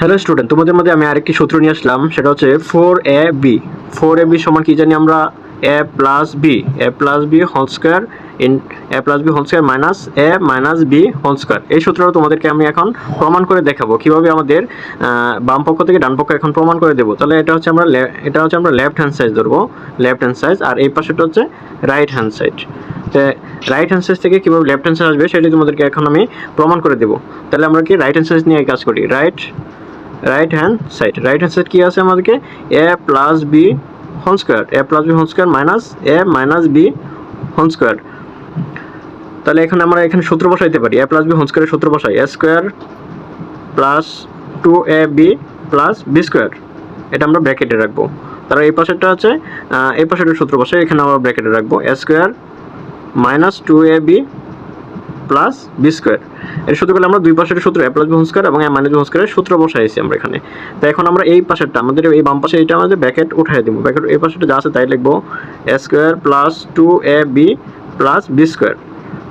Hello student তোমাদের মধ্যে আমি আরেকটি সূত্র নিয়ে আসলাম, সেটা হচ্ছে four A B four A B সমান কি জানি আমরা? A plus B A plus B whole square in A plus B whole square minus A minus B whole square এই সূত্রটা তোমাদেরকে আমি এখন প্রমাণ করে দেখাবো। কীভাবে আমাদের বাম পক্ষ থেকে ডান পক্ষ এখন প্রমাণ করে দেবো? তাহলে এটা হচ্ছে আমরা এটা হচ্ছে আমরা লেফট হ্যান্ড সাইজ ধরবো। লেফট হ্যান্ড সাইজ আর এই পাশেটা হচ্ছে right hand side right hand side থেকে কীভাবে লেফট হ্যান্ড সাইজ আসবে, সেটি তোমাদেরকে এখন আমি প্রমাণ করে দেবো। তাহলে আমরা কি রাইট হ্যান্ড সাইজ নিয়ে কাজ করি? Right right hand side right hand side কি আছে আমাদেরকে? A plus B whole square A plus B whole square minus A minus B whole square তাহলে এখানে আমরা এখানে সূত্র বসাইতে পারি। এ প্লাস বি হোল স্কোয়ারের সূত্র বসাই। A square plus two A B plus B square এটা আমরা ব্র্যাকেটে রাখব। তাহলে এই পাশেরটা আহ, এই পাশেরটা সূত্র বসাই। এখানে আমরা ব্র্যাকেটে রাখব। A square minus two A B plus B square এর সূত্র করলে আমরা দুই পাশের সূত্র A plus B whole square এবং এ মাইনাস বি হোল স্কোয়ারের সূত্র বসাইছি আমরা এখানে। তো এখন আমরা এই পাশেরটা, আমাদের এই বাম পাশে এটা আমাদের ব্র্যাকেট উঠাই দিব। ব্র্যাকেট এই পাশেটা যা আছে তাই লিখব A square plus two A B plus B square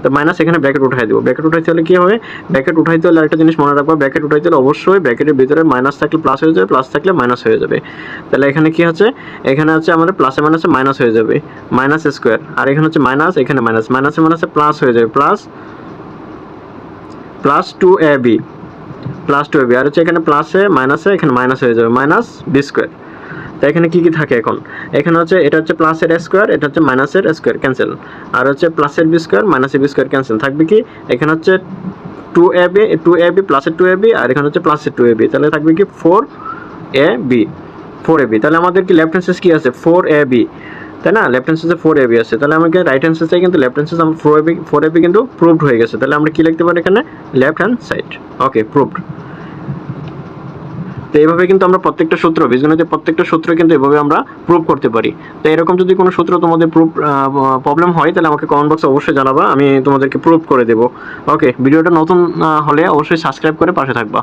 তো মাইনাস এখানে ব্র্যাকেট উঠাই দিব। ব্র্যাকেট উঠাইতে হলে কি হবে? ব্র্যাকেট উঠাইতে হলে আরেকটা জিনিস মনে রাখব ব্র্যাকেট উঠাইতে হলে অবশ্যই ব্র্যাকেটের ভিতরে মাইনাস থাকলে প্লাস হয়ে যাবে প্লাস থাকলে মাইনাস হয়ে যাবে। তাহলে এখানে কি হচ্ছে এখানে হচ্ছে আমাদের প্লাসে মাইনাসে মাইনাস হয়ে যাবে। মাইনাস স্কোয়ার আর এখানে হচ্ছে মাইনাস এখানে মাইনাস মাইনাসে মাইনাসে প্লাস হয়ে যাবে। Plus plus two A B plus two A B আর হচ্ছে এখানে প্লাসে মাইনাসে এখানে মাইনাস হয়ে যাবে মাইনাস বি স্কোয়ার তো এখানে কি কি থাকে এখন? এখানে হচ্ছে, এটা হচ্ছে প্লাসের স্কোয়ার এটা হচ্ছে মাইনাসের স্কোয়ার ক্যান্সেল আর হচ্ছে প্লাসের বি স্কোয়ার মাইনাসের বি স্কোয়ার ক্যান্সেল থাকবে কি? এখানে হচ্ছে two A B two A B প্লাসের টু এ বি আর এখানে হচ্ছে প্লাসের টু এ বি তাহলে থাকবে কি? Four A B four A B তাহলে আমাদের কি লেফট হ্যান্ড কি আছে? ফোর এ বি তাই না? লেফট হ্যান্ড সাইডে ফোর এ বি আছে। তাহলে আমাকে রাইট হ্যান্ড সাইডে কিন্তু লেফট হ্যান্ড সাইড আমার four A B four A B কিন্তু প্রুভড হয়ে গেছে। তাহলে আমরা কি লিখতে পারি এখানে? Left hand side okay proved তো এইভাবে কিন্তু আমরা প্রত্যেকটা সূত্র, বীজগণিতের প্রত্যেকটা সূত্র কিন্তু এভাবে আমরা প্রুভ করতে পারি। তো এরকম যদি কোনো সূত্র তোমাদের প্রুভ প্রবলেম হয়, তাহলে আমাকে কমেন্ট বক্সে অবশ্যই জানাবা। আমি তোমাদেরকে প্রুভ করে দেবো। ওকে ভিডিওটা নতুন হলে অবশ্যই সাবস্ক্রাইব করে পাশে থাকবা।